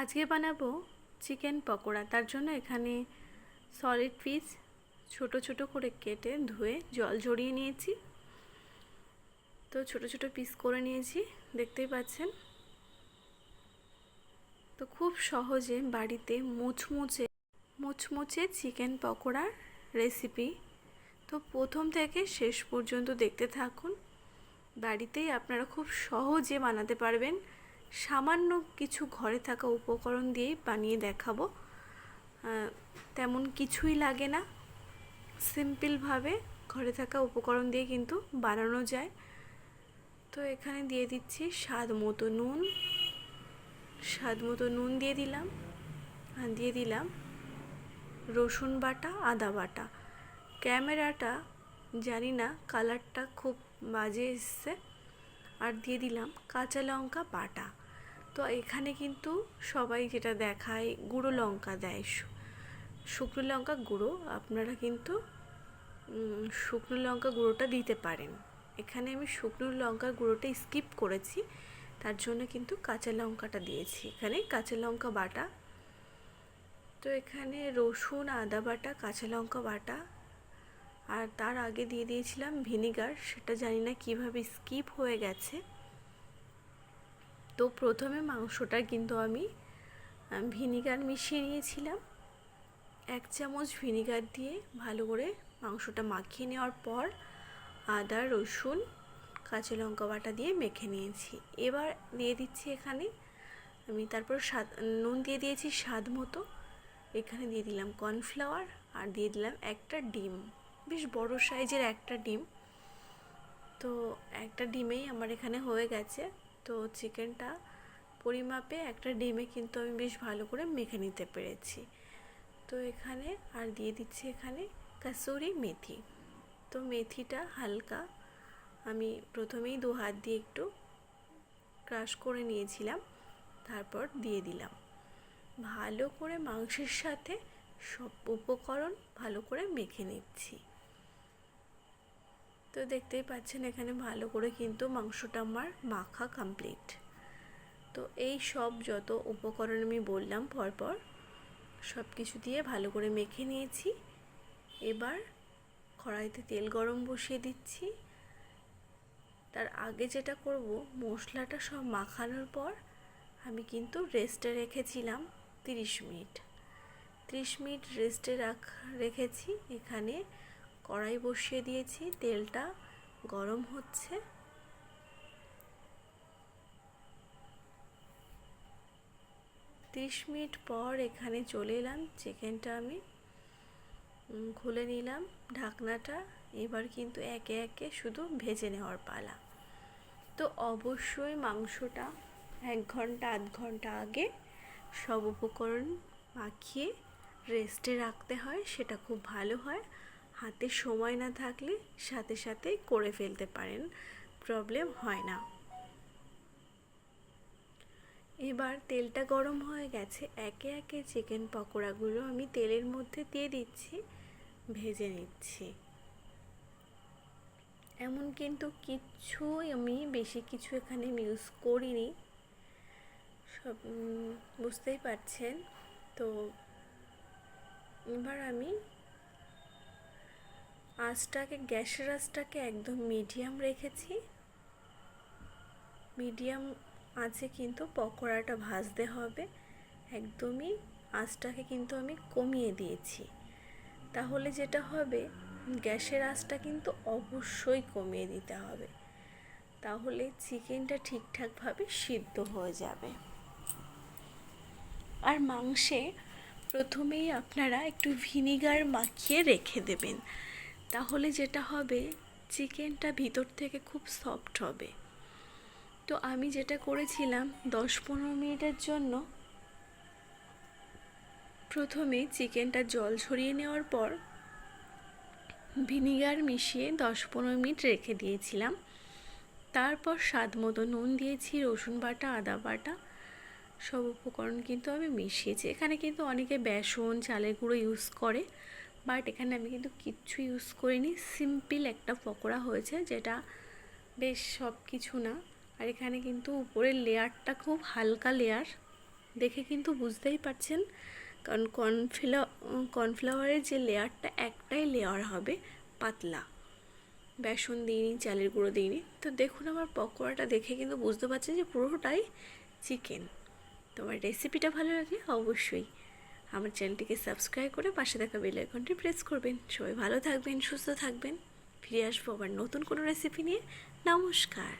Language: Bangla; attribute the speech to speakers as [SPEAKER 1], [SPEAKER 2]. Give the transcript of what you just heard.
[SPEAKER 1] আজকে বানাবো চিকেন পকোড়া। তার জন্য এখানে সলিড পিস ছোট ছোট করে কেটে ধুয়ে জল ঝরিয়ে নিয়েছি। তো ছোট ছোট পিস করে নিয়েছি, দেখতেই পাচ্ছেন। তো খুব সহজে বাড়িতে মুচমুচে মুচমুচে চিকেন পকোড়ার রেসিপি তো প্রথম থেকে শেষ পর্যন্ত দেখতে থাকুন। বাড়িতেই আপনারা খুব সহজে বানাতে পারবেন। সামান্য কিছু ঘরে থাকা উপকরণ দিয়েই বানিয়ে দেখাবো। তেমন কিছুই লাগে না। সিম্পলভাবে ঘরে থাকা উপকরণ দিয়ে কিন্তু বানানো যায়। তো এখানে দিয়ে দিচ্ছি স্বাদ মতো নুন। স্বাদ মতো নুন দিয়ে দিলাম। দিয়ে দিলাম রসুন বাটা, আদা বাটা। ক্যামেরাটা জানি না, কালারটা খুব বাজে এসছে। আর দিয়ে দিলাম কাঁচা লঙ্কা বাটা। তো এখানে কিন্তু সবাই যেটা দেখায় গুঁড়ো লঙ্কা দেয়। শুকনো লঙ্কা গুঁড়ো আপনারা কিন্তু শুকনো লঙ্কা গুঁড়োটা দিতে পারেন। এখানে আমি শুকনো লঙ্কা গুঁড়োটা স্কিপ করেছি, তার জন্য কিন্তু কাঁচা লঙ্কাটা দিয়েছি। এখানে কাঁচা লঙ্কা বাটা। তো এখানে রসুন, আদা বাটা, কাঁচা লঙ্কা বাটা আর তার আগে দিয়ে দিয়েছিলাম ভিনিগার, সেটা জানি না কীভাবে স্কিপ হয়ে গেছে। তো প্রথমে মাংসটা কিন্তু আমি ভিনিগার মিশিয়ে নিয়েছিলাম। এক চামচ ভিনিগার দিয়ে ভালো করে মাংসটা মাখিয়ে নেওয়ার পর আদা, রসুন, কাঁচা লঙ্কা বাটা দিয়ে মেখে নিয়েছি। এবার দিয়ে দিচ্ছি এখানে, আমি তারপর স্বাদ, নুন দিয়ে দিয়েছি স্বাদ মতো। এখানে দিয়ে দিলাম কর্নফ্লাওয়ার আর দিয়ে দিলাম একটা ডিম। বেশ বড় সাইজের একটা ডিম। তো একটা ডিমেই আমার এখানে হয়ে গেছে। তো চিকেনটা পরিমাপে একটা ডিমে কিন্তু আমি বেশ ভালো করে মেখে নিতে পেরেছি। তো এখানে আর দিয়ে দিচ্ছি এখানে কাসুরি মেথি। তো মেথিটা হালকা আমি প্রথমেই দু হাত দিয়ে একটু ক্রাশ করে নিয়েছিলাম, তারপর দিয়ে দিলাম। ভালো করে মাংসের সাথে সব উপকরণ ভালো করে মেখে নিচ্ছি। তো দেখতেই পাচ্ছেন এখানে ভালো করে কিন্তু মাংসটা আমার মাখা কমপ্লিট তো এই সব যত উপকরণ আমি বললাম পরপর, সব কিছু দিয়ে ভালো করে মেখে নিয়েছি। এবার কড়াইতে তেল গরম বসিয়ে দিচ্ছি। তার আগে যেটা করব, মশলাটা সব মাখানোর পর আমি কিন্তু রেস্টে রেখেছিলাম তিরিশ মিনিট। ত্রিশ মিনিট রেস্টে রাখ, রেখেছি। এখানে কড়াই বসিয়ে দিয়েছি, তেলটা গরম হচ্ছে। তিরিশ মিনিট পর এখানে চলে এলাম, চিকেনটা আমি খুলে নিলাম, ঢাকনাটা এবার কিন্তু একে একে শুধু ভেজে নেওয়ার পালা। তো অবশ্যই মাংসটা এক ঘণ্টা, আধ ঘণ্টা আগে সব উপকরণ মাখিয়ে রেস্টে রাখতে হয়, সেটা খুব ভালো হয়। হাতে সময় না থাকলে সাথে সাথে করে ফেলতে পারেন। প্রবলেম হয় না। এবার তেলটা গরম হয়ে গেছে, একে একে চিকেন পকোড়াগুলো আমি তেলের মধ্যে দিয়ে দিচ্ছি, ভেজে নিচ্ছি। এমন কিন্তু কিচ্ছুই আমি বেশি কিছু এখানে ইউজ করিনি। সব বুঝতেই পারছেন। তো, এবার আমি আঁচটাকে, গ্যাসের আঁচটাকে একদম মিডিয়াম রেখেছি। মিডিয়াম আঁচে কিন্তু পকোড়াটা ভাজতে হবে। একদমই আঁচটাকে কিন্তু আমি কমিয়ে দিয়েছি। তাহলে যেটা হবে, গ্যাসের আঁচটা কিন্তু অবশ্যই কমিয়ে দিতে হবে। তাহলে চিকেনটা ঠিকঠাকভাবে সিদ্ধ হয়ে যাবে। আর মাংসে প্রথমেই আপনারা একটু ভিনিগার মাখিয়ে রেখে দেবেন। তাহলে যেটা হবে, চিকেনটা ভিতর থেকে খুব সফট হবে। তো আমি যেটা করেছিলাম দশ পনেরো মিনিটের জন্য প্রথমে চিকেনটা জল ছড়িয়ে নেওয়ার পর ভিনিগার মিশিয়ে দশ পনেরো মিনিট রেখে দিয়েছিলাম। তারপর স্বাদ মতো নুন দিয়েছি, রসুন বাটা, আদা বাটা, সব উপকরণ কিন্তু আমি মিশিয়েছি। এখানে কিন্তু অনেকে বেসন, চালের গুঁড়ো ইউজ করে। বাট এখানে আমি কিন্তু কিচ্ছু ইউজ করিনি। সিম্পল একটা পকোড়া হয়েছে যেটা বেশ সব কিছু না। আর এখানে কিন্তু উপরের লেয়ারটা খুব হালকা লেয়ার। দেখে কিন্তু বুঝতেই পারছেন। কারণ কর্নফ্লা কর্নফ্লাওয়ারের যে লেয়ারটা একটাই লেয়ার হবে পাতলা। বেসন দিইনি, চালের গুঁড়ো দিইনি। তো দেখুন আমার পকোড়াটা দেখে কিন্তু বুঝতে পারছেন যে পুরোটাই চিকেন তোমার রেসিপিটা ভালো লাগে অবশ্যই আমার চ্যানেলটিকে সাবস্ক্রাইব করে পাশে থাকা বেল আইকনটি প্রেস করবেন। সবাই ভালো থাকবেন, সুস্থ থাকবেন। ফিরে আসব আবার নতুন কোনো রেসিপি নিয়ে। নমস্কার।